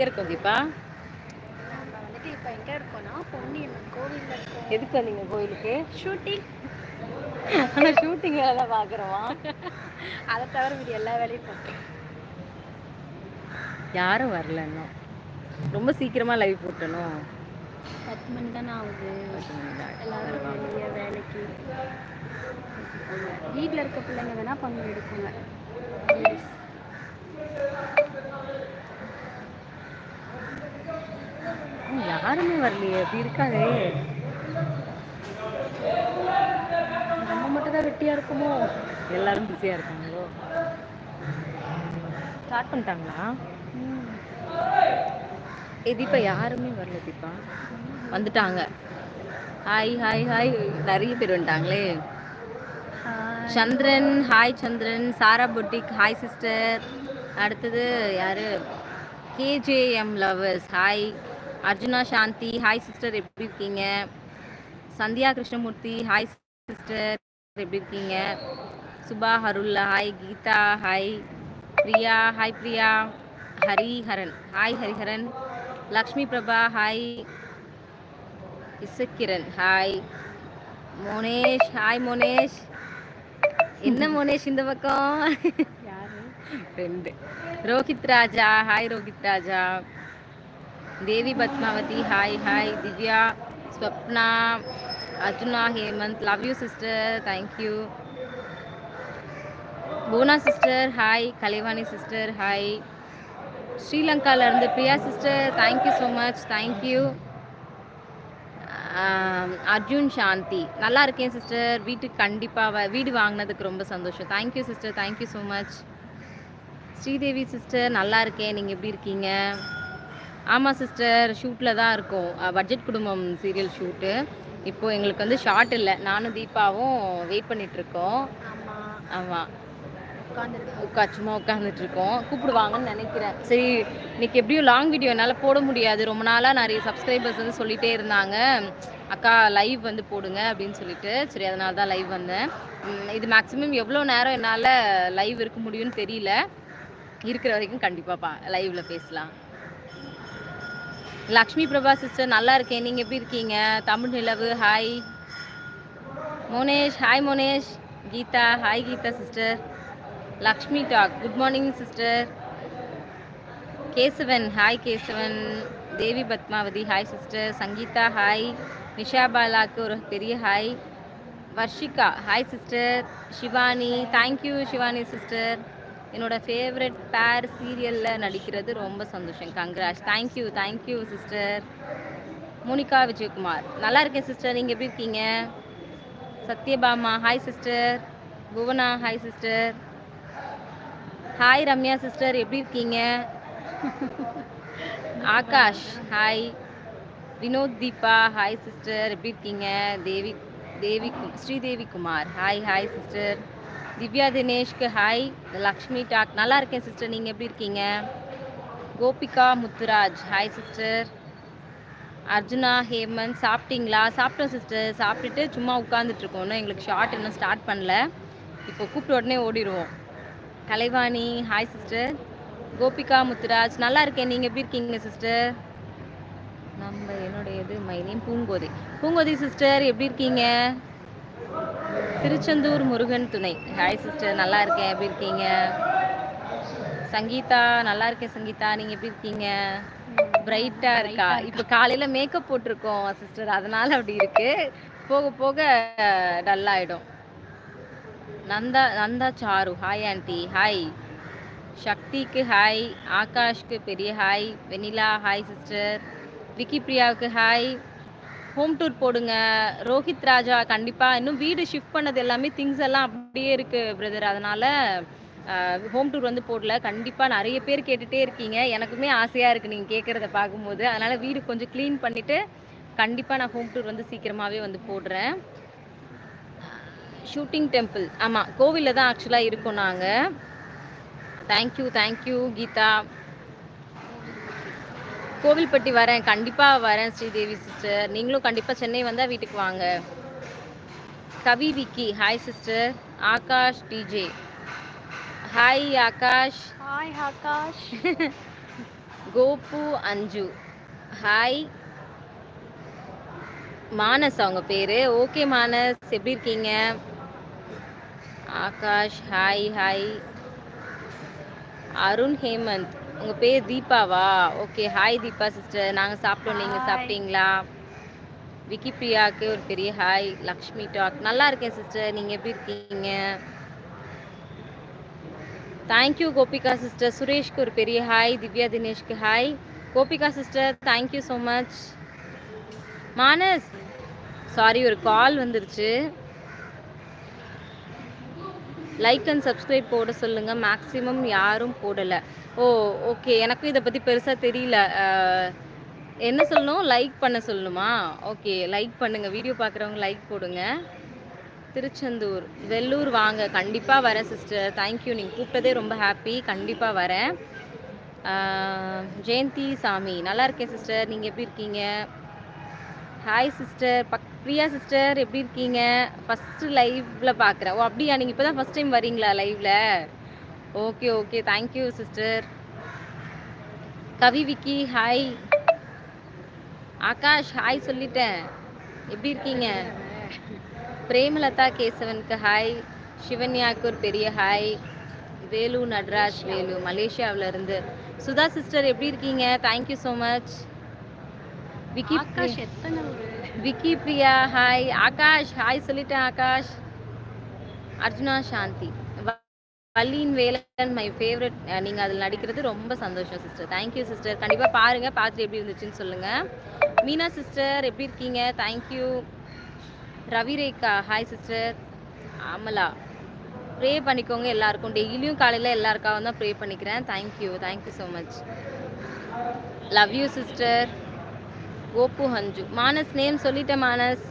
எங்கே இருக்கோம் தீபா? வந்துட்டு இப்போ எங்கே இருக்கோம்னா பொன்னியம்மன் கோவிலில் இருக்கோம். எதுக்கு வந்தீங்க கோயிலுக்கு? ஷூட்டிங் ஆனால் ஷூட்டிங் வேலை பார்க்குறோம் அதை தவிர மீதி எல்லா வேலையும் பார்த்தோம் யாரும் வரல இன்னும். ரொம்ப சீக்கிரமாக லைவ் போட்டணும். பத்து மணி தானே ஆகுது. எல்லாரும் வெளியே வேலைக்கு. வீட்டில் இருக்க பிள்ளைங்க வேணால் பங்கு எடுக்குங்க Ladies. ம், யாருமே வரலையே. அப்படி இருக்காதே. நம்ம மட்டும் தான் வெட்டியாக இருக்குமோ? எல்லாரும் பிஸியாக இருக்காங்களோ? ஸ்டார்ட் பண்ணிட்டாங்களா? ஏ தீபா யாருமே வரல தீபா. வந்துட்டாங்க. ஹாய் ஹாய் ஹாய் நிறைய பேர் வந்துட்டாங்களே. Chandran hi Chandran. Sara boutique hi sister அடுத்தது யாரு? KJM lovers hi Arjuna Shanthi hi sister எப்படி இருக்கீங்க? சந்தியா கிருஷ்ணமூர்த்தி ஹாய் சிஸ்டர் எப்படி இருக்கீங்க? Subha Harulla hi Geetha hi Priya hi Priya Hariharan hi Hariharan. Lakshmi Prabha hi Isakkiran hi Monesh hi Monesh. என்ன மோனேஷ் இந்த பக்கம்? யாரு? ரெண்டு. Rohit Raja hi Rohit Raja. Devi Padmavathi hi hi Divya Swapna Arjuna Hemanth love you sister thank you போனா sister hi Kalaivani sister hi ஸ்ரீலங்காவிலேருந்து Priya sister thank you so much thank you Arjun Shanthi. நல்லா இருக்கேன் sister வீட்டுக்கு கண்டிப்பாக வீடு வாங்கினதுக்கு ரொம்ப சந்தோஷம். Thank you sister thank you so much Sridevi sister நல்லா இருக்கேன். நீங்கள் எப்படி இருக்கீங்க? ஆமாம் சிஸ்டர் ஷூட்டில் தான் இருக்கோம். பட்ஜெட் குடும்பம் சீரியல் ஷூட்டு இப்போது எங்களுக்கு வந்து ஷார்ட் இல்லை. நானும் தீபாவும் வெயிட் பண்ணிகிட்ருக்கோம் ஆமாம் உட்கா சும்மா உட்காந்துட்டு இருக்கோம். கூப்பிடுவாங்கன்னு நினைக்கிறேன். சரி இன்னைக்கு எப்படியும் லாங் வீடியோ என்னால் போட முடியாது. ரொம்ப நாளாக நிறைய சப்ஸ்கிரைபர்ஸ் வந்து சொல்லிட்டே இருந்தாங்க. அக்கா லைவ் வந்து போடுங்க அப்படின்னு சொல்லிட்டு. சரி அதனால தான் லைவ் வந்தேன். இது மேக்ஸிமம் எவ்வளோ நேரம் என்னால் லைவ் இருக்க முடியும்னு தெரியல. இருக்கிற வரைக்கும் கண்டிப்பாக பா லைவில் பேசலாம். லக்ஷ்மி பிரபா சிஸ்டர் நல்லா இருக்கேன். நீங்கள் எப்படி இருக்கீங்க? Tamil Nilavu hi Monesh hi Monesh. Geetha hi Geetha sister Lakshmi talk good morning sister Kesavan hi Kesavan. Devi Padmavathi hi sister Sangeetha hi Nisha பாலாக்கு ஒரு பெரிய hi Varshika hi sister Shivani thank you Shivani sister என்னோட favourite பேர் சீரியலில் நடிக்கிறது ரொம்ப சந்தோஷம். Congrats thank you thank you sister Monica Vijayakumar. நல்லா இருக்கேன் சிஸ்டர் நீங்கள் எப்படி இருக்கீங்க? Sathyabama hi sister Bhuvana hi sister hi Ramya sister எப்படி இருக்கீங்க? Akash hi Vinod Deepa hi sister எப்படி இருக்கீங்க? தேவி தேவி கு- Sridevi Kumar. Hi hi sister Divya தினேஷ்க்கு hi. Lakshmi talk. நல்லா இருக்கேன் சிஸ்டர் நீங்கள் எப்படி இருக்கீங்க? கோபிகா முத்துராஜ். ஹாய் சிஸ்டர் அர்ஜுனா ஹேமந்த் சாப்பிட்டீங்களா? சாப்பிட்டோம் சிஸ்டர் சாப்பிட்டுட்டு சும்மா உட்காந்துட்டு இருக்கோம். இன்னும் எங்களுக்கு ஷார்ட் இன்னும் ஸ்டார்ட் பண்ணல. இப்போ கூப்பிட்ட உடனே ஓடிடுவோம் கலைவாணி ஹாய் சிஸ்டர் கோபிகா முத்துராஜ். நல்லா இருக்கேன். நீங்கள் எப்படி இருக்கீங்க சிஸ்டர் நம்ம என்னுடைய இது மைனியும் பூங்கோதி. பூங்கோதி சிஸ்டர் எப்படி இருக்கீங்க? திருச்செந்தூர் முருகன் துணை. ஹாய் சிஸ்டர் நல்லா இருக்கேன். எப்படி இருக்கீங்க? சங்கீதா நல்லா இருக்கேன் சங்கீதா. நீங்கள் எப்படி இருக்கீங்க? பிரைட்டா இருக்கா? இப்போ காலையில மேக்கப் போட்டிருக்கோம் சிஸ்டர் அதனால அப்படி இருக்கு. போக போக டல் ஆயிடும். Nanda Nanda Charu. Hi aunty hi சக்திக்கு ஹாய் ஆகாஷ்க்கு பெரிய hi Vennila hi sister Vicky பிரியாவுக்கு hi home tour போடுங்க. ரோஹித் ராஜா கண்டிப்பாக இன்னும் வீடு ஷிஃப்ட் பண்ணது எல்லாமே திங்ஸ் எல்லாம் அப்படியே இருக்குது பிரதர் அதனால் ஹோம் டூர் வந்து போடல. கண்டிப்பாக நிறைய பேர் கேட்டுகிட்டே இருக்கீங்க. எனக்குமே ஆசையாக இருக்குது நீங்கள் கேட்குறத பார்க்கும்போது. அதனால் வீடு கொஞ்சம் க்ளீன் பண்ணிவிட்டு கண்டிப்பாக நான் ஹோம் டூர் வந்து சீக்கிரமாகவே வந்து போடுறேன். ஷூட்டிங் டெம்பிள் ஆமாம் கோவிலில் தான் ஆக்சுவலாக இருக்கோம் நாங்கள் தேங்க்யூ தேங்க்யூ கீதா. கோவில்பட்டி வரேன். கண்டிப்பாக வரேன் ஸ்ரீதேவி சிஸ்டர் நீங்களும் கண்டிப்பாக சென்னை வந்தால் வீட்டுக்கு வாங்க. Kavi Vicky. Hi sister Akash DJ hi Akash. Hi Akash. Gopu Anju. Hi Manas அவங்க பேரு. ஓகே மானஸ். எப்படி இருக்கீங்க? Akash hi hi Arun Hemanth. உங்க பேர் தீபாவா? ஓகே ஹாய் தீபா சிஸ்டர் நாங்க சாப்பிட்டோம். நீங்க Hi. சாப்பிட்டீங்களா? விக்கி பிரியாக்கு ஒரு பெரிய ஹாய் லக்ஷ்மி டாக் நல்லா இருக்கேன் சிஸ்டர் நீங்க எப்படி இருக்கீங்க? தேங்க்யூ கோபிகா சிஸ்டர் சுரேஷ்க்கு ஒரு பெரிய hi Divya தினேஷ்க்கு hi Gopika sister thank you so much Manas sorry ஒரு கால் வந்துருச்சு. லைக் அண்ட் சப்ஸ்கிரைப் போட சொல்லுங்கள் மேக்ஸிமம் யாரும் போடலை. ஓ ஓகே எனக்கும் இதை பற்றி பெருசாக தெரியல. என்ன சொல்லணும்? லைக் பண்ண சொல்லணுமா? ஓகே லைக் பண்ணுங்கள் வீடியோ பார்க்குறவங்க லைக் போடுங்க. திருச்செந்தூர் வெள்ளூர் வாங்க. கண்டிப்பாக வரேன் சிஸ்டர் தேங்க்யூ நீங்கள் கூப்பிட்டதே ரொம்ப ஹாப்பி கண்டிப்பாக வரேன். ஜெயந்தி சாமி. நல்லா இருக்கேன் சிஸ்டர் நீங்கள் எப்படி இருக்கீங்க? ஹாய் சிஸ்டர் பக் பிரியா சிஸ்டர் எப்படி இருக்கீங்க? ஃபஸ்ட்டு லைவ்ல பார்க்குறேன் ஓ அப்படியா? நீங்கள் இப்போ தான் ஃபஸ்ட் டைம் வரீங்களா லைவ்ல okay okay thank you sister Kavi Vicky hi Akash hi சொல்லிட்டேன். எப்படி இருக்கீங்க? பிரேமலதா கேசவனுக்கு ஹாய் சிவன்யாவுக்கு ஒரு பெரிய ஹாய் வேலு நட்ராஜ் வேலு மலேசியாவுல இருந்து. சுதா சிஸ்டர் எப்படி இருக்கீங்க? தேங்க்யூ ஸோ மச் விக்கி எத்தனை விக்கி பிரியா ஹாய் ஆகாஷ் ஹாய் சொல்லிட்டேன் ஆகாஷ் அர்ஜுனா சாந்தி வ- வள்ளியின் வேலன் மை ஃபேவரட் நீங்கள் அதில் நடிக்கிறது ரொம்ப சந்தோஷம் சிஸ்டர் தேங்க்யூ சிஸ்டர் கண்டிப்பாக பாருங்கள் பார்த்துட்டு எப்படி இருந்துச்சுன்னு சொல்லுங்கள் மீனா சிஸ்டர் எப்படி இருக்கீங்க? Thank you Ravirekha hi sister Amala. Pray பண்ணிக்கோங்க எல்லாருக்கும். டெய்லியும் காலையில் எல்லாருக்காகவும் தான் ப்ரே பண்ணிக்கிறேன். Thank you thank you so much love you sister Gopu Hanju. Manas name சொல்லிட்டேன் மானஸ்.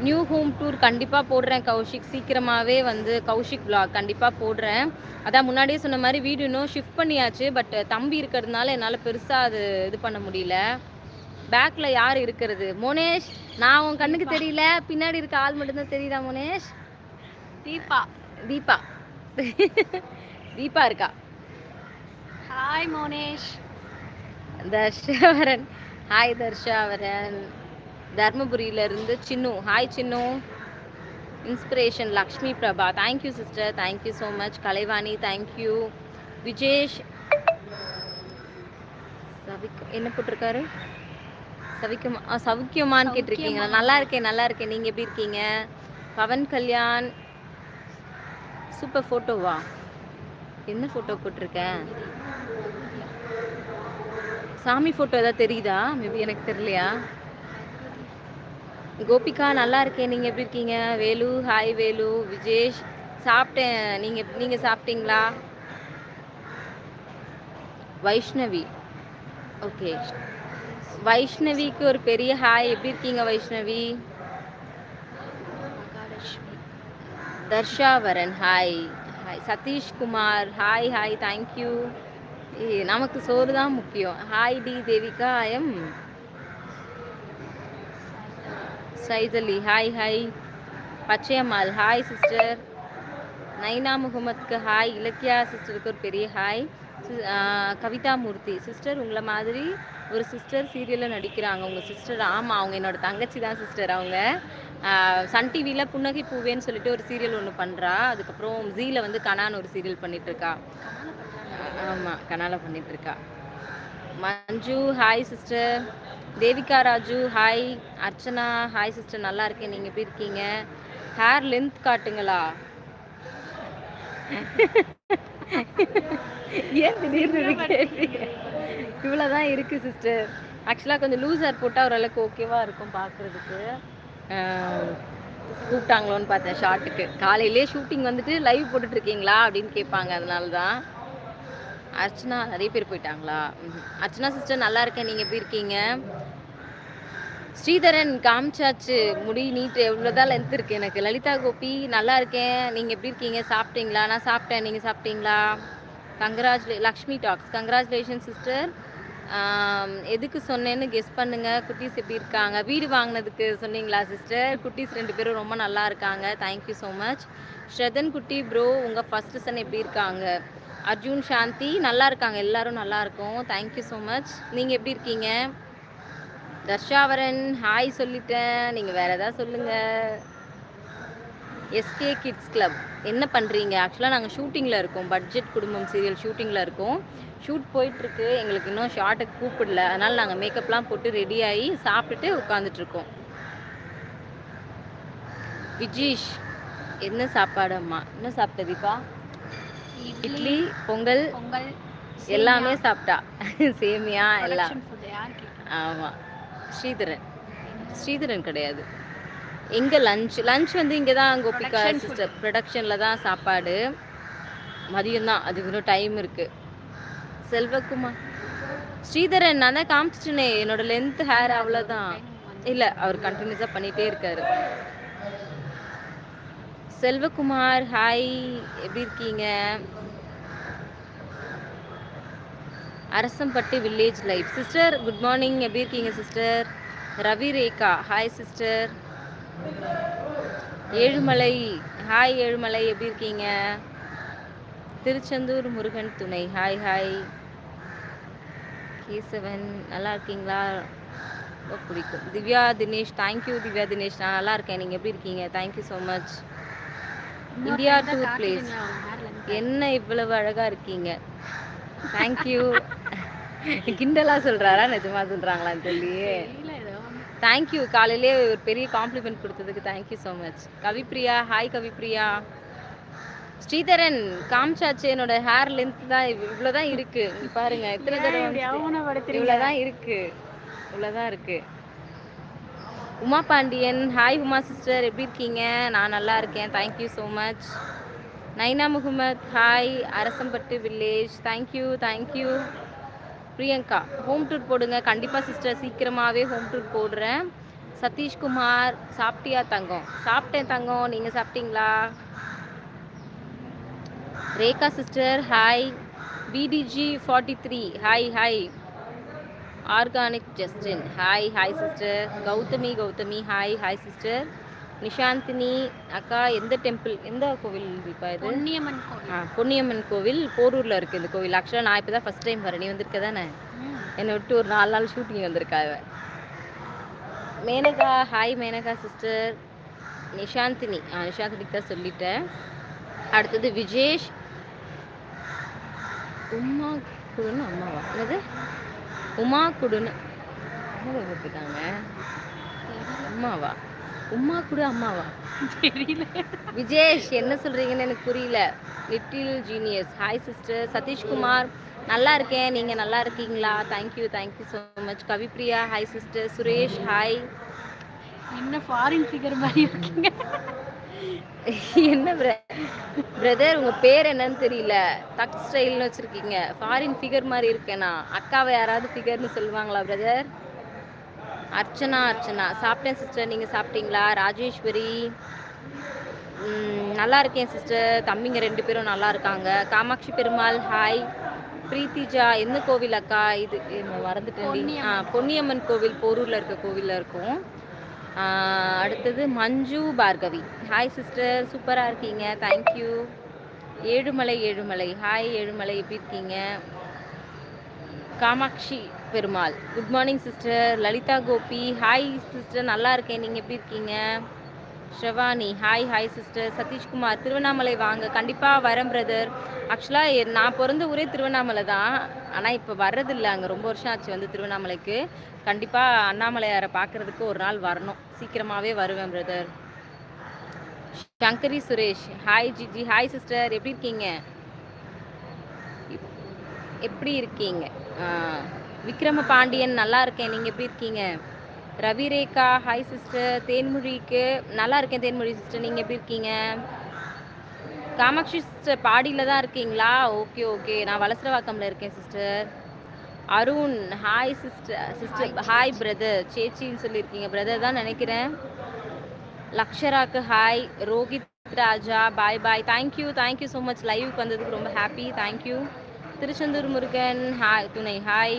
நியூ ஹோம் டூர் கண்டிப்பாக போடுறேன் கௌஷிக். சீக்கிரமாகவே வந்து கௌஷிக் vlog கண்டிப்பாக போடுறேன். அதான் முன்னாடியே சொன்ன மாதிரி வீடு இன்னும் ஷிஃப்ட் பண்ணியாச்சு பட் தம்பி இருக்கிறதுனால என்னால் பெருசாக அது இது பண்ண முடியல. பேக்கில் யார் இருக்கிறது? மோனேஷ் நான் உன் கண்ணுக்கு தெரியல. பின்னாடி இருக்க ஆள் மட்டும்தான் தெரியுதா மோனேஷ்? தீபா. தீபா. தீபா இருக்கா? ஹாய் மோனேஷ். தர்ஷாவரன் ஹாய் தர்ஷாவரன் தர்மபுரியில இருந்து Chinnu. Hi Chinnu. Inspiration Lakshmi Prabha thank you sister thank you so much Kalaivani thank you Vijesh Savik என்ன போட்டிருக்காரு? சவிக்குமா ஆ, சௌக்கியமான்னு கேட்டிருக்கீங்க நல்லா இருக்கேன் நல்லா இருக்கேன். நீங்கள் எப்படி இருக்கீங்க? பவன் கல்யாண். சூப்பர் ஃபோட்டோவா என்ன ஃபோட்டோ போட்டிருக்கேன் சாமி ஃபோட்டோ ஏதாவது தெரியுதா? மேபி எனக்கு தெரியலையா? கோபிகா நல்லா இருக்கேன். நீங்கள் எப்படி இருக்கீங்க? வேலு ஹாய் வேலு விஜேஷ் சாப்பிட்டேன். நீங்கள் நீங்கள் சாப்பிட்டீங்களா? வைஷ்ணவி. ஓகே வைஷ்ணவிக்கு ஒரு பெரிய ஹாய் எப்படி இருக்கீங்க Vaishnavi? Dharshavaran hi hi Sathishkumar hi hi thank you நமக்கு சோறு தான் முக்கியம் hi D Devika M Saithali hi hi Pachaiyammal. Hi sister Naina முகமதுக்கு hi Ilakkiya சிஸ்டருக்கு ஒரு பெரிய ஹாய் சி- கவிதா மூர்த்தி சிஸ்டர் உங்களை மாதிரி ஒரு சிஸ்டர் சீரியலில் நடிக்கிறாங்க. உங்கள் சிஸ்டர் ஆமாம் அவங்க என்னோட தங்கச்சி தான் சிஸ்டர் அவங்க சன் டிவியில் புன்னகை பூவேன்னு சொல்லிட்டு ஒரு சீரியல் ஒன்று பண்ணுறா அதுக்கப்புறம் ஜீல வந்து கனான்னு ஒரு சீரியல் பண்ணிகிட்ருக்கா ஆமாம் கனால பண்ணிகிட்ருக்கா Manju hi sister Devika Raju hi Archana hi sister நல்லா இருக்கேன். நீங்கள் எப்படி இருக்கீங்க? ஹேர் லென்த் காட்டுங்களா? ஏன் திடீர்னு இப்படி கேட்டீங்க? இவ்வளோதான் இருக்குது சிஸ்டர் ஆக்சுவலாக கொஞ்சம் லூஸ் ஹேர் போட்டால் ஓரளவுக்கு ஓகேவாக இருக்கும் பார்க்குறதுக்கு கூப்பிட்டாங்களோன்னு பார்த்தேன் ஷார்ட்டுக்கு காலையிலே ஷூட்டிங் வந்துட்டு லைவ் போட்டுட்ருக்கீங்களா அப்படின்னு கேட்பாங்க அதனால தான் அர்ச்சனா நிறைய பேர் போயிட்டாங்களா? அர்ச்சனா சிஸ்டர் நல்லா இருக்கேன். நீங்கள் எப்படி இருக்கீங்க? ஸ்ரீதரன் காமிச்சாச்சு. முடி நீட் எவ்வளோதான் லென்த் இருக்கு எனக்கு. லலிதா கோபி நல்லா இருக்கேன். நீங்கள் எப்படி இருக்கீங்க? சாப்பிட்டீங்களா? நான் சாப்பிட்டேன். நீங்கள் சாப்பிட்டீங்களா? கங்க்ராச்சுலே லக்ஷ்மி டாக்ஸ் கங்க்ராச்சுலேஷன் சிஸ்டர் எதுக்கு சொன்னேன்னு கெஸ் பண்ணுங்க. குட்டீஸ் எப்படி இருக்காங்க? வீடு வாங்கினதுக்கு சொன்னீங்களா சிஸ்டர் குட்டீஸ் ரெண்டு பேரும் ரொம்ப நல்லா இருக்காங்க. தேங்க்யூ ஸோ மச் ஸ்ரதன் குட்டி ப்ரோ உங்கள் ஃபர்ஸ்ட் சன் எப்படி இருக்காங்க? அர்ஜுன் சாந்தி நல்லா இருக்காங்க. எல்லாரும் நல்லா இருக்கும். தேங்க்யூ ஸோ மச் நீங்கள் எப்படி இருக்கீங்க? தர்ஷாவரன் ஹாய் சொல்லிட்டேன். நீங்கள் வேறு எதாவது சொல்லுங்கள் எஸ்கே கிட்ஸ் கிளப் என்ன பண்ணுறீங்க ஆக்சுவலாக நாங்கள் ஷூட்டிங்கில் இருக்கோம். பட்ஜெட் குடும்பம் சீரியல் ஷூட்டிங்கில் இருக்கோம். ஷூட் போயிட்டுருக்கு. எங்களுக்கு இன்னும் ஷார்ட்டுக்கு கூப்பிடல. அதனால் நாங்கள் மேக்கப்லாம் போட்டு ரெடி ஆகி சாப்பிட்டுட்டு உட்காந்துட்ருக்கோம் விஜீஷ் என்ன சாப்பாடு அம்மா? என்ன சாப்பிட்ட தீபா? இட்லி பொங்கல் பொங்கல் எல்லாமே சாப்பிட்டா. சேமியா எல்லாம்? ஆமாம் ஸ்ரீதரன். ஸ்ரீதரன் கிடையாது. எங்கே லஞ்ச் லஞ்ச் வந்து இங்கே தான் கோபிகா. சிஸ்டர் ப்ரொடக்ஷனில் தான் சாப்பாடு. மதியம் தான். அதுக்கு இன்னும் டைம் இருக்கு. செல்வகுமார். ஸ்ரீதரன் நான் தான் காமிச்சிட்டேனே. என்னோட லென்த் ஹேர் அவ்வளோதான் இல்லை அவர் கண்டினியூஸாக பண்ணிகிட்டே இருக்காரு. செல்வகுமார் ஹாய் எப்படி இருக்கீங்க? Arasampattu village life sister good morning எப்படி இருக்கீங்க sister Ravi Rekha hi sister Ezhumalai hi Ezhumalai. எப்படி இருக்கீங்க? திருச்செந்தூர் முருகன் துணை ஹாய் ஹாய் கேசவன் நல்லா இருக்கீங்களா? ரொம்ப பிடிக்கும். Divya Dinesh thank you Divya Dinesh. நான் நல்லா இருக்கேன். நீங்கள் எப்படி இருக்கீங்க? Thank you so much India tour place? என்ன இவ்வளவு அழகா இருக்கீங்க? தேங்க்யூ கிண்டலா சொல்றாரா? நிஜமா சொல்றாங்களான்னு தெரியலையே. தேங்க்யூ காலையிலேயே ஒரு பெரிய காம்ப்ளிமெண்ட் கொடுத்ததுக்கு thank you so much Kavipriya hi Kavipriya. Sridharan காமிச்சாச்சு. என்னோட ஹேர் லென்த் தான் இவ்- இவ்வளவுதான் இருக்கு. பாருங்க எத்தனை தடவை? இவ்வளவுதான் இருக்கு. இவ்வளவுதான் இருக்கு. உமா பாண்டியன். ஹாய் உமா சிஸ்டர் எப்படி இருக்கீங்க? நான் நல்லா இருக்கேன். Thank you so much Naina Mohammed. Hi Arasampattu village thank you thank you Priyanka home tour போடுங்க. கண்டிப்பாக சிஸ்டர் சீக்கிரமாகவே ஹோம் டூர் போடுறேன். சதீஷ்குமார் சாப்பிட்டியா தங்கம்? சாப்பிட்டேன் தங்கம். நீங்கள் சாப்பிட்டீங்களா? Rekha sister hi PDG forty three hi hi organic Justin hi hi sister Gowthami Gowthami hi hi sister Nishanthini அக்கா எந்த டெம்பிள் எந்த கோவில் இப்போ இது? பொன்னியம்மன் கோவில். ஆ பொன்னியம்மன் கோவில் போரூரில் இருக்குது இந்த கோவில். ஆக்சுவலாக நான் இப்போ தான் ஃபஸ்ட் டைம் வரேன். நீ வந்திருக்க தானே. என்னை விட்டு ஒரு நாலு நாள் ஷூட்டிங் வந்திருக்கா மேனகா ஹாய் மேனகா சிஸ்டர் நிஷாந்தினி. ஆ நிஷாந்தினிக்கு தான் சொல்லிட்டேன். அடுத்தது விஜேஷ். உமா அம்மாவா? என்னது? உமா குடுன்னு என்னது போட்டுருக்காங்க அம்மாவா? உமா குடு அம்மாவா? தெரியல. விஜேஷ் என்ன சொல்றீங்கன்னு எனக்கு புரியல. Little genius hi sister Sathishkumar நல்லா இருக்கேன். நீங்கள் நல்லா இருக்கீங்களா? Thank you thank you so much Kavipriya hi sister Suresh hi என்ன ஃபாரின் ஃபிகர் மாதிரி இருக்கீங்க? என்ன பிரதர் உங்கள் பேர் என்னன்னு தெரியல. தக் ஸ்டைல்னு வச்சுருக்கீங்க. ஃபாரின் ஃபிகர் மாதிரி இருக்கேனா அக்காவை யாராவது ஃபிகர்னு சொல்லுவாங்களா பிரதர் அர்ச்சனா அர்ச்சனா. சாப்பிட்டேன் சிஸ்டர் நீங்கள் சாப்பிட்டீங்களா? ராஜேஸ்வரி. நல்லா இருக்கேன் சிஸ்டர் தம்பிங்க ரெண்டு பேரும் நல்லா இருக்காங்க. காமாட்சி பெருமாள் ஹாய் பிரீத்திஜா எந்த கோவில் அக்கா? இது மறந்துட்டேன் ஆ பொன்னியம்மன் கோவில் போரூரில் இருக்க கோவிலில் இருக்கும். அடுத்தது மஞ்சு பார்கவி. ஹாய் சிஸ்டர் சூப்பராக இருக்கீங்க. Thank you Ezhumalai Ezhumalai. Hi Ezhumalai. எப்படி இருக்கீங்க? Kamatchi Perumal. Good morning sister Lalitha Gopi. Hi sister நல்லா இருக்கேன். நீங்கள் எப்படி இருக்கீங்க? Shavani. Hi hi sister Sathishkumar Tiruvannamalai வாங்க. கண்டிப்பாக வரேன் பிரதர் ஆக்சுவலாக நான் பிறந்த ஊரே திருவண்ணாமலை தான். ஆனால் இப்போ வர்றதில்லை. அங்கே ரொம்ப வருஷம் ஆச்சு வந்து திருவண்ணாமலைக்கு. கண்டிப்பாக அண்ணாமலையாரை பார்க்குறதுக்கு ஒரு நாள் வரணும். சீக்கிரமாகவே வருவேன் brother Sankari Suresh. Hi Jiji. Hi sister எப்படி இருக்கீங்க? எப்படி இருக்கீங்க? விக்ரம பாண்டியன் நல்லா இருக்கேன். நீங்கள் எப்படி இருக்கீங்க? ரவி ரேகா ஹாய் சிஸ்டர் தேன்மொழிக்கு நல்லா இருக்கேன் தேன்மொழி சிஸ்டர் நீங்கள் எப்படி இருக்கீங்க? காமாட்சி சிஸ்டர் பாடியில் தான் இருக்கீங்களா? ஓகே ஓகே நான் வலசரவாக்கம்ல இருக்கேன் sister Arun hi sister sister hi brother சேச்சின்னு சொல்லியிருக்கீங்க பிரதர் தான் நினைக்கிறேன். லக்ஷராக்கு hi Rohit Raja bye bye thank you thank you so much லைவுக்கு வந்ததுக்கு ரொம்ப happy thank you Tiruchendur Murugan hi துணை ஹாய்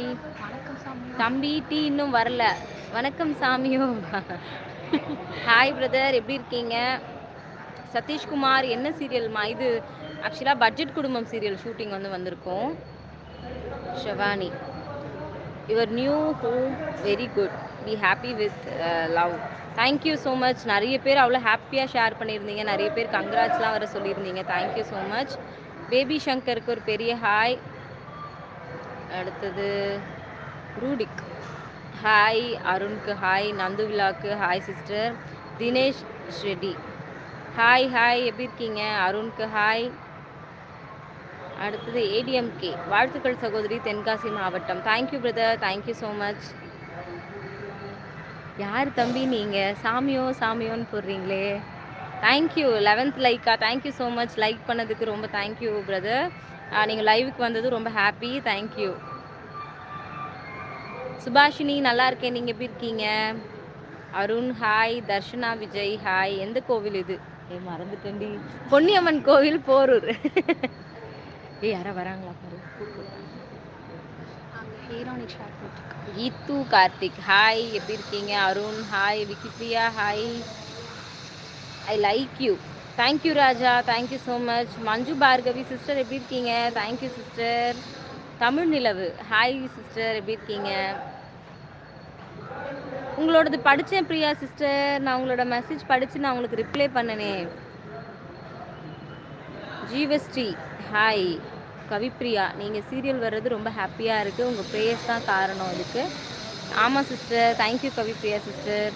தம்பி டீ இன்னும் வரல. வணக்கம் சாமியோ. ஹாய் பிரதர் எப்படி இருக்கீங்க? சதீஷ்குமார் என்ன சீரியல்மா இது ஆக்சுவலாக பட்ஜெட் குடும்பம் சீரியல் ஷூட்டிங் வந்து வந்திருக்கோம். Shavani. Your new home very good be happy with love thank you so much நிறைய பேர் அவ்வளோ ஹாப்பியாக ஷேர் பண்ணியிருந்தீங்க. நிறைய பேர் கங்க்ராட்ஸ்லாம் வர சொல்லியிருந்தீங்க. Thank you so much baby ஷங்கருக்கு ஒரு பெரிய ஹாய் அடுத்தது ரூடிக் ஹாய் அருண்க்கு ஹாய் நந்து விழாக்கு hi sister Dinesh Shetty hi hi எப்படி இருக்கீங்க? அருண்க்கு ஹாய் அடுத்தது ஏடிஎம்கே வாழ்த்துக்கள் சகோதரி. தென்காசி மாவட்டம். Thank you brother thank you so much யார் தம்பி நீங்கள் சாமியோ சாமியோன்னு போடுறீங்களே. Thank you eleventh Lyca thank you so much like பண்ணதுக்கு ரொம்ப தேங்க்யூ பிரதர் நீங்கள் லைவுக்கு வந்தது ரொம்ப ஹாப்பி தேங்க்யூ சுபாஷினி நல்லா இருக்கேன் நீங்கள் எப்படி இருக்கீங்க? அருண் ஹாய் தர்ஷனா விஜய் ஹாய் எந்த கோவில் இது? ஏ மறந்துட்டேன்டி. பொன்னியம்மன் கோவில் போரூர். ஏ யாரா வராங்களா பாரு. ஹீரோனிக் கார்த்திக் ஹாய் எப்படி இருக்கீங்க? Arun hi Vickypriya hi I like you thank you Raja. Thank you so much Manju Bhargavi sister எப்படி இருக்கீங்க? Thank you sister Tamil Nilavu hi sister எப்படி இருக்கீங்க? உங்களோடது படித்தேன் பிரியா சிஸ்டர் நான் உங்களோட மெசேஜ் படித்து நான் உங்களுக்கு ரிப்ளை பண்ணனே. ஜீவஸ்ரீ ஹாய் கவிப்ரியா நீங்கள் சீரியல் வர்றது ரொம்ப ஹாப்பியாக இருக்குது உங்கள் ப்ரேயர்ஸ் தான் காரணம் அதுக்கு ஆமாம் sister thank you Kavipriya sister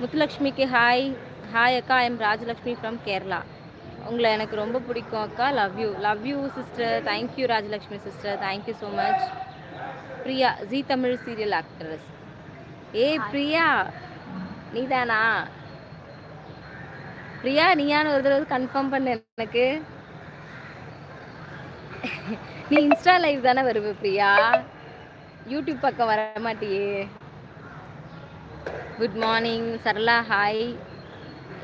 முத்துலக்ஷ்மிக்கு hi hi அக்கா. I am Rajalakshmi from Kerala. உங்களை எனக்கு ரொம்ப பிடிக்கும் அக்கா. Love you love you sister thank you Rajalakshmi sister thank you so much Priya ji Tamil serial actress ஏய் பிரியா. நீதானா? பிரியா நீயான்னு ஒரு தடவை கன்ஃபார்ம் பண்ணு எனக்கு. நீ இன்ஸ்டா லைவ் தானே வருவ பிரியா? யூடியூப் பக்கம் வர மாட்டியே good morning Sarala hi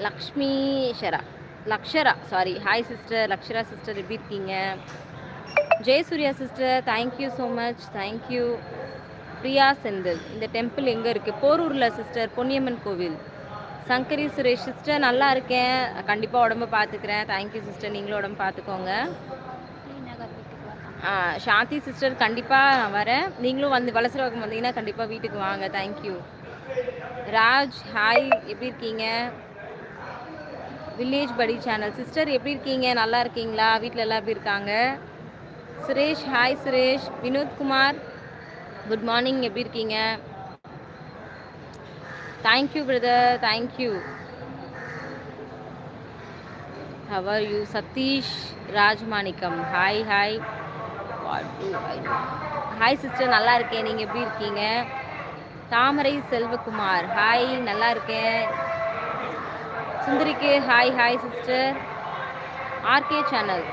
Lakshmi Shara. Lakshara sorry hi sister Lakshara sister எப்படி இருக்கீங்க? Jayasurya sister thank you so much thank you Priya Senthil. இந்த டெம்பிள் எங்கே இருக்குது போரூரில் சிஸ்டர் பொன்னியம்மன் கோவில். சங்கரி சுரேஷ் சிஸ்டர் நல்லா இருக்கேன். கண்டிப்பாக உடம்ப பார்த்துக்கிறேன் தேங்க்யூ சிஸ்டர் நீங்களும் உடம்பு பார்த்துக்கோங்க சாந்தி சிஸ்டர் கண்டிப்பாக நான் வரேன். நீங்களும் வந்து வளசரவாக்கம் வந்தீங்கன்னா கண்டிப்பாக வீட்டுக்கு வாங்க. தேங்க்யூ ராஜ் ஹாய் எப்படி இருக்கீங்க? வில்லேஜ் படி சேனல் சிஸ்டர் எப்படி இருக்கீங்க? நல்லா இருக்கீங்களா? வீட்டில் எல்லாம் எப்படி இருக்காங்க? Suresh hi Suresh. Vinodkumar good morning எப்படி இருக்கீங்க? Thank you brother thank you how are you Sathish Rajmanickam hi hi what hi sister நல்லா இருக்கேன். நீங்கள் எப்படி இருக்கீங்க? தாமரை செல்வகுமார். ஹாய் நல்லா இருக்கேன். சுந்தரிக்கு hi hi sister RK channel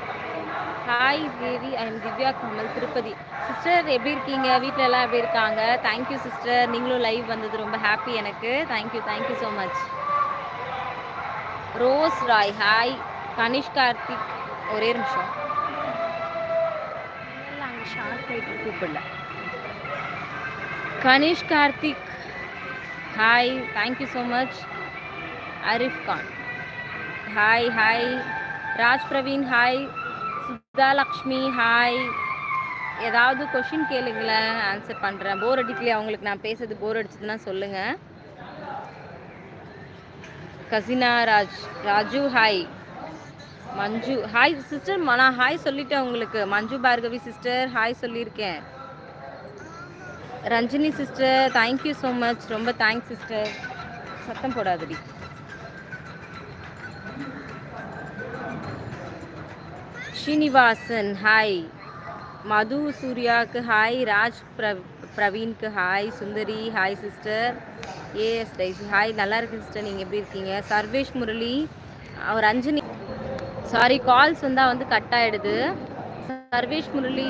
hi Devi I am Divya Kamal Tirupati sister எப்படி இருக்கீங்க? வீட்டில் எல்லாம் எப்படி இருக்காங்க? தேங்க்யூ சிஸ்டர் நீங்களும் லைவ் வந்தது ரொம்ப ஹாப்பி எனக்கு. Thank you thank you so much Rose Roy hi Kanish Karthik ஒரே நிமிஷம். கூப்பிடல. Kanish Karthik hi thank you so much Arif Khan hi hi Raj Praveen hi Sudha Lakshmi hi ஏதாவது question கேளுங்களேன் answer பண்ணுறேன் bore அடிக்கலையே அவங்களுக்கு நான் பேசுறது போர் அடிச்சதுன்னா சொல்லுங்கள் கசினா Raj Raju hi Manju hi sister நான் ஹாய் சொல்லிட்டேன் உங்களுக்கு. மஞ்சு பார்கவி சிஸ்டர் ஹாய் சொல்லியிருக்கேன். Ranjini sister thank you so much ரொம்ப தேங்க்ஸ் சிஸ்டர் சத்தம் போடாதடி. ஸ்ரீனிவாசன் ஹாய் மது சூர்யாவுக்கு ஹாய் ராஜ் பிர பிரவீன்க்கு hi Sundari hi sister AS Daisy hi நல்லா இருக்கு சிஸ்டர் நீங்கள் எப்படி இருக்கீங்க? சர்வேஷ் முரளி அவர் ரஞ்சினி சாரி கால்ஸ் வந்தால் வந்து கட் ஆகிடுது Sarvesh Murali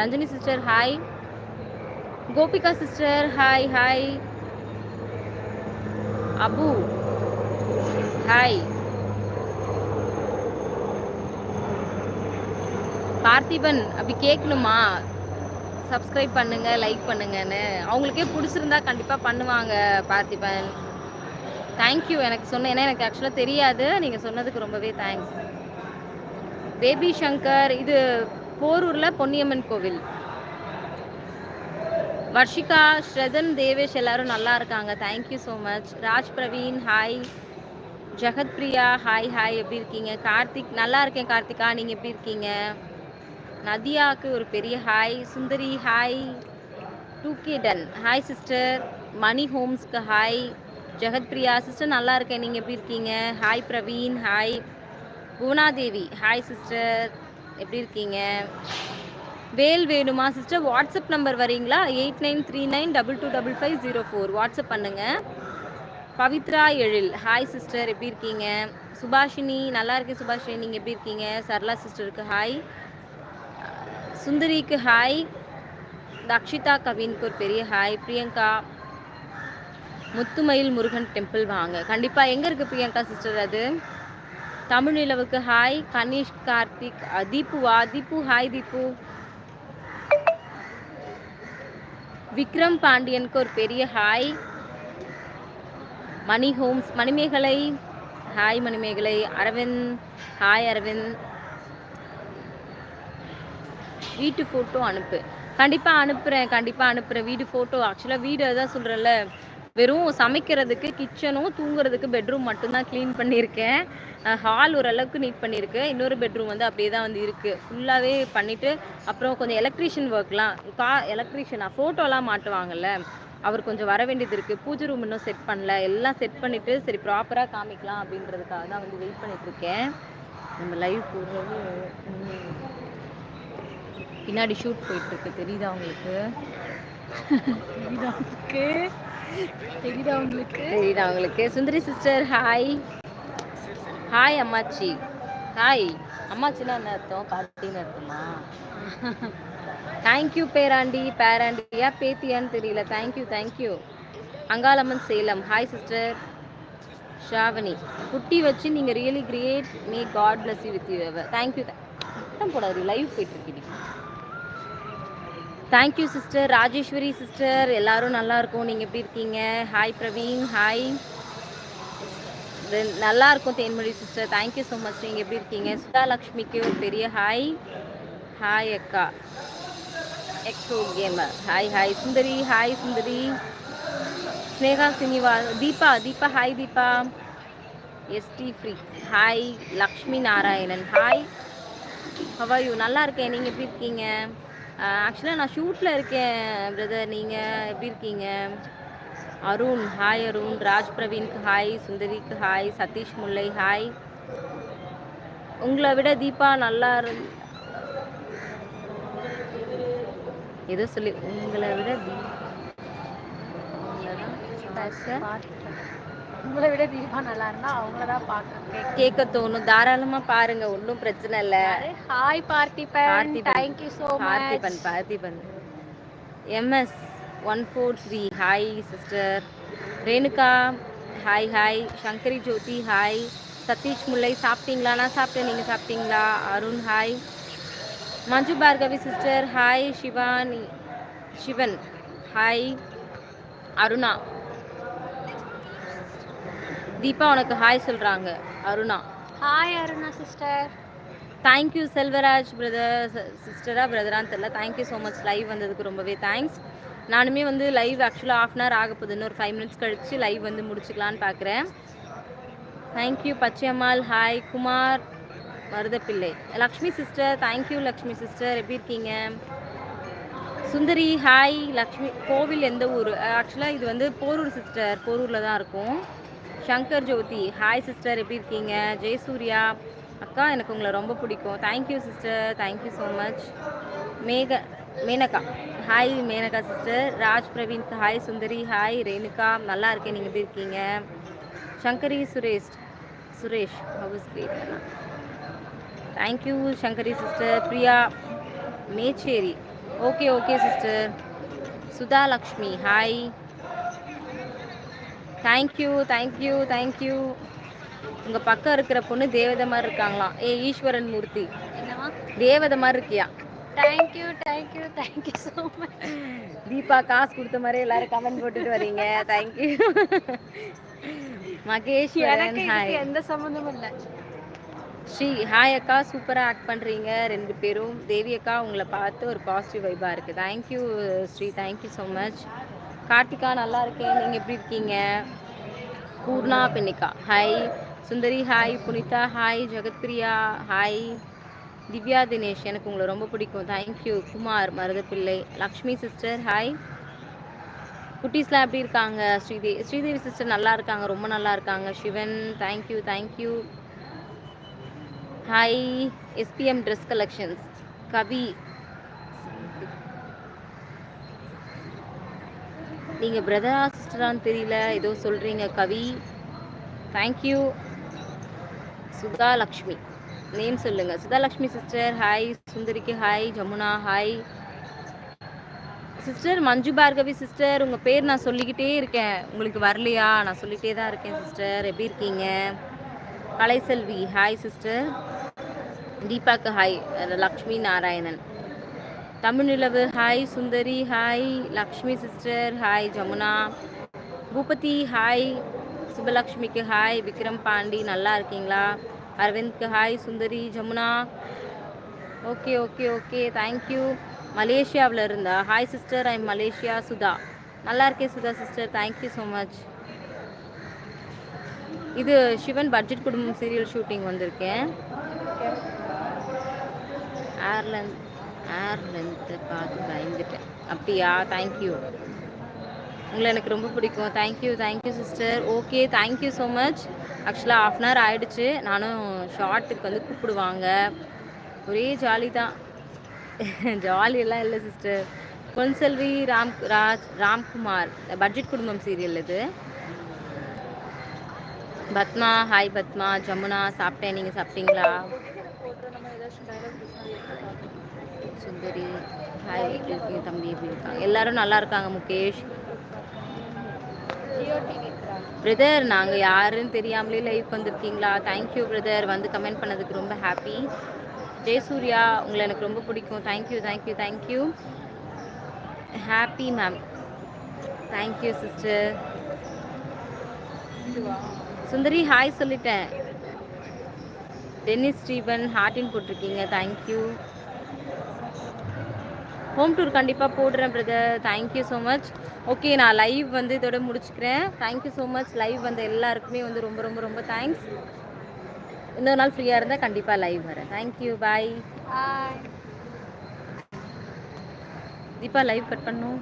Ranjini sister hi Gopika sister hi hi Abu hi Parthiban அப்படி கேட்கணுமா? சப்ஸ்கிரைப் பண்ணுங்க லைக் பண்ணுங்கன்னு. அவங்களுக்கே பிடிச்சிருந்தா கண்டிப்பாக பண்ணுவாங்க பார்த்திபன். தேங்க்யூ எனக்கு சொன்ன ஏன்னா எனக்கு ஆக்சுவலாக தெரியாது. நீங்கள் சொன்னதுக்கு ரொம்பவே தேங்க்ஸ் பேபி சங்கர் இது போரூரில் பொன்னியம்மன் கோவில். வர்ஷிகா ஸ்ரதன் தேவேஷ் எல்லாரும் நல்லா இருக்காங்க. Thank you so much Raj Praveen hi Jagath Priya hi hi எப்படி இருக்கீங்க? கார்த்திக் நல்லா இருக்கேன் கார்த்திகா. நீங்கள் எப்படி இருக்கீங்க? நதியாவுக்கு ஒரு பெரிய ஹாய் சுந்தரி ஹாய் டூ கே டன். Hi sister. மணி ஹோம்ஸ்க்கு ஹாய். ஜெகத் பிரியா சிஸ்டர் நல்லா இருக்கேன். நீங்கள் எப்படி இருக்கீங்க? Hi Praveen. Hi Bhuvanadevi hi sister. எப்படி இருக்கீங்க? வேல் வேணுமா சிஸ்டர்? வாட்ஸ்அப் நம்பர் வரீங்களா? Eight nine three nine double two double five zero four. WhatsApp பண்ணுங்கள் பவித்ரா எழில். Hi sister. எப்படி இருக்கீங்க? சுபாஷினி நல்லா இருக்கேன் சுபாஷினி. நீங்கள் எப்படி இருக்கீங்க? சரளா சிஸ்டருக்கு ஹாய். சுந்தரிக்கு ஹாய். தக்ஷிதா கவின்க்கு ஒரு பெரிய ஹாய். பிரியங்கா முத்துமயில் முருகன் டெம்பிள் வாங்க. கண்டிப்பாக எங்கே இருக்குது பிரியங்கா சிஸ்டர் அது? தமிழ் நிலவுக்கு ஹாய். கனிஷ் கார்த்திக் அ, தீபுவா தீபு ஹாய் தீபு விக்ரம் பாண்டியனுக்கு ஒரு பெரிய hi. Mani homes Manimegalai. Hi Manimegalai. Aravind hi Aravind. வீட்டு ஃபோட்டோ அனுப்பு. கண்டிப்பாக அனுப்புகிறேன் கண்டிப்பாக அனுப்புகிறேன் வீடு ஃபோட்டோ ஆக்சுவலாக வீடு அதான் சொல்கிறேன்ல வெறும் சமைக்கிறதுக்கு கிச்சனும் தூங்குறதுக்கு பெட்ரூம் மட்டும்தான் க்ளீன் பண்ணியிருக்கேன். ஹால் ஓரளவுக்கு நீட் பண்ணியிருக்கேன் இன்னொரு பெட்ரூம் வந்து அப்படியே தான் வந்து இருக்குது ஃபுல்லாகவே பண்ணிவிட்டு அப்புறம் கொஞ்சம் எலக்ட்ரீஷியன் ஒர்க்லாம் கா எலக்ட்ரீஷியனா ஃபோட்டோலாம் மாட்டுவாங்கல்ல. அவர் கொஞ்சம் வர வேண்டியது இருக்குது பூஜை ரூம் இன்னும் செட் பண்ணல. எல்லாம் செட் பண்ணிவிட்டு சரி ப்ராப்பராக காமிக்கலாம் அப்படின்றதுக்காக தான் வந்து வெயிட் பண்ணிகிட்ருக்கேன் நம்ம லைவ் போடுறது பின்னாடி ஷூட் போயிட்டுருக்கு. தெரியுதா உங்களுக்கு? தெரியுதா உங்களுக்கு? தெரியுதா உங்களுக்கு? தெரியுதா உங்களுக்கு? சுந்தரி சிஸ்டர் ஹாய் ஹாய் அம்மாச்சி. ஹாய் அம்மாச்சின்னா என்ன அர்த்தம்? பாட்டின்னு அர்த்தமா? தேங்க்யூ பேராண்டி பேராண்டியா பேத்தியான்னு தெரியல. Thank you thank you Angalamman Salem. Hi sister Shavani. குட்டி வச்சு நீங்கள் really create may God bless you with you ever thank you சத்தம் போடாது live போயிட்டுருக்கீங்க. Thank you sister Rajeswari sister எல்லாரும் நல்லா இருக்கும். நீங்கள் எப்படி இருக்கீங்க? ஹாய் பிரவீன் ஹாய் நல்லா இருக்கும் Thenmozhi sister thank you so much நீங்கள் எப்படி இருக்கீங்க? சுதா லக்ஷ்மிக்கு ஒரு பெரிய ஹாய் ஹாய் அக்கா. Exo gamer hi hi Sundari hi Sundari. Sneha Siniva Deepa Deepa. Hi Deepa. SD free hi Lakshmi Narayanan. Hi how are you நல்லா இருக்கேன். நீங்கள் எப்படி இருக்கீங்க? ஆக்சுவலாக நான் ஷூட்டில் இருக்கேன் பிரதர் நீங்கள் எப்படி இருக்கீங்க? அருண் ஹாய் அருண். ராஜ் பிரவீனுக்கு ஹாய் சுந்தரிக்கு ஹாய் சதீஷ் முல்லை ஹாய் உங்களை விட தீபா நல்லா இருந் ஏதோ சொல்லி உங்களை விட தீபா உங்களை விட தீபா நல்லா இருந்தா அவங்கள தான் பார்க்க கேட்க தோணும். தாராளமா பாருங்க ஒன்றும் பிரச்சனை இல்லை. Hi Parthiban. Thank you so Parthiban Parthiban. MS one four three hi sister Renuka. Hi hi Shankari Jyothi hi Sathish Mullai சாப்பிட்டீங்களா? நான் சாப்பிட்டேன். நீங்கள் சாப்பிட்டீங்களா? Arun hi Manju Bhargavi sister hi Shivani Sivan. Hi Aruna. Deepa உனக்கு hi சொல்கிறாங்க Aruna. Hi Aruna sister thank you Selvaraj brother சிஸ்டரா பிரதரான்னு தெரில thank you so much live வந்ததுக்கு ரொம்பவே தேங்க்ஸ் நானுமே வந்து லைவ் ஆக்சுவலாக ஆஃப் அன் ஹவர் ஆக போகுது இன்னொரு ஃபைவ் மினிட்ஸ் கழிச்சு லைவ் வந்து முடிச்சுக்கலான்னு பார்க்குறேன் thank you Pachaiyammal. Hi Kumar. Maruthapillai. Lakshmi sister thank you Lakshmi sister எப்படி இருக்கீங்க? சுந்தரி ஹாய் லக்ஷ்மி. கோவில் எந்த ஊர்? ஆக்சுவலாக இது வந்து போரூர் சிஸ்டர் போரூரில் தான் இருக்கும். சங்கர் ஜோதி. ஹாய் சிஸ்டர் எப்படி இருக்கீங்க? ஜெயசூர்யா. அக்கா எனக்கு உங்களை ரொம்ப பிடிக்கும். Thank you sister thank you so much மேக Menaka. Hi Menaka sister Raj Praveen. Hi Sundari. Hi Renuka. நல்லா இருக்கேன். நீங்கள் எப்படி இருக்கீங்க? Shankari Suresh. Suresh how's great thank you Shankari sister Priya Mecheri. Okay okay sister Sudha Lakshmi. Hi thank you thank you thank you உங்கள் பக்கம் இருக்கிற பொண்ணு தேவதை மாதிரி இருக்காங்களாம். ஏ ஈஸ்வரன் மூர்த்தி. தேவதை மாதிரி இருக்கியா? Thank you thank you thank you so much Deepa காசு கொடுத்த மாதிரி எல்லாரும் கமெண்ட் போட்டுட்டு வரீங்க. தேங்க்யூ ஹாய் இதுக்கு எந்த சம்மந்தமும் இல்லை. ஸ்ரீ ஹாய் அக்கா சூப்பராக ஆக்ட் பண்ணுறீங்க ரெண்டு பேரும். தேவி அக்கா உங்களை பார்த்து ஒரு பாசிட்டிவ் வைபாக இருக்குது thank you Sri. Thank you so much Karthika நல்லா இருக்கேன். நீங்கள் எப்படி இருக்கீங்க? Poorna பெண்ணிக்கா. Hi Sundari hi Punitha hi Jegathpriya hi Divya Dinesh. எனக்கு உங்களை ரொம்ப பிடிக்கும். Thank you Kumar Maruthapillai. Lakshmi sister hi குட்டீஸ்லாம் எப்படி இருக்காங்க? ஸ்ரீதேவி ஸ்ரீதேவி சிஸ்டர் நல்லா இருக்காங்க. ரொம்ப நல்லா இருக்காங்க. Sivan thank you thank you hi SPM dress collections Kavi நீங்கள் பிரதரா சிஸ்டரான்னு தெரியல. ஏதோ சொல்கிறீங்க Kavi. Thank you Sudha Lakshmi name சொல்லுங்கள் Sudha Lakshmi sister hi சுந்தரிக்கு hi Jamuna hi sister Manju Bhargavi sister உங்கள் பேர் நான் சொல்லிக்கிட்டே இருக்கேன். உங்களுக்கு வரலையா? நான் சொல்லிகிட்டே தான் இருக்கேன் சிஸ்டர் எப்படி இருக்கீங்க? Kalaiselvi hi sister தீபாக்கு hi Lakshmi Narayanan. Tamilnilavu hi Sundari. Hi Lakshmi sister hi Jamuna. Boopathi hi சுபலக்ஷ்மிக்கு hi Vikram Pandi நல்லா இருக்கீங்களா? அரவிந்த்க்கு hi Sundari Jamuna. Okay okay okay thank you மலேசியாவில் இருந்தா? Hi sister I Malaysia Sudha. நல்லா இருக்கேன் Sudha sister thank you so much இது Sivan budget குடும்பம் serial shooting வந்திருக்கேன். Hair ஏர்லென்த்தை பார்த்து பயந்துட்டேன். அப்படியா? தேங்க்யூ உங்களை எனக்கு ரொம்ப பிடிக்கும். Thank you thank you sister okay thank you so much ஆக்சுவலாக ஆஃப் அன் ஹவர் ஆகிடுச்சு நானும் ஷார்ட்டுக்கு வந்து கூப்பிடுவாங்க. ஒரே ஜாலி தான். ஜாலியெல்லாம் இல்லை சிஸ்டர் பொன்செல்வி ராம் ராஜ் ராம்குமார் பட்ஜெட் குடும்பம் சீரியல் இது. பத்மா ஹாய் பத்மா. ஜமுனா சாப்பிட்டேன். நீங்கள் சாப்பிட்டீங்களா? சுந்தரி ஹாய் எப்படி இருக்கீங்க தம்பி எப்படி இருக்காங்க எல்லாரும் நல்லா இருக்காங்க முகேஷ்? பிரதர் நாங்கள் யாருன்னு தெரியாமலே லைவ் வந்திருக்கீங்களா? தேங்க்யூ பிரதர் வந்து கமெண்ட் பண்ணதுக்கு ரொம்ப ஹாப்பி ஜெயசூர்யா உங்களை எனக்கு ரொம்ப பிடிக்கும். Thank you thank you thank you happy ma'am thank you sister Sundari hi சொல்லிட்டேன். டென்னிஸ் ஸ்டீவன் ஹார்டின் போட்டிருக்கீங்க. தேங்க்யூ ஹோம் டூர் கண்டிப்பாக போடுறேன் brother thank you so much okay நான் லைவ் வந்து இதோட முடிச்சுக்கிறேன். தேங்க்யூ ஸோ மச் லைவ் வந்த எல்லாருக்குமே வந்து ரொம்ப ரொம்ப ரொம்ப தேங்க்ஸ் இன்னொரு நாள் ஃப்ரீயாக இருந்தால் கண்டிப்பாக லைவ் வரேன். Thank you bye Deepa live cut பண்ணும்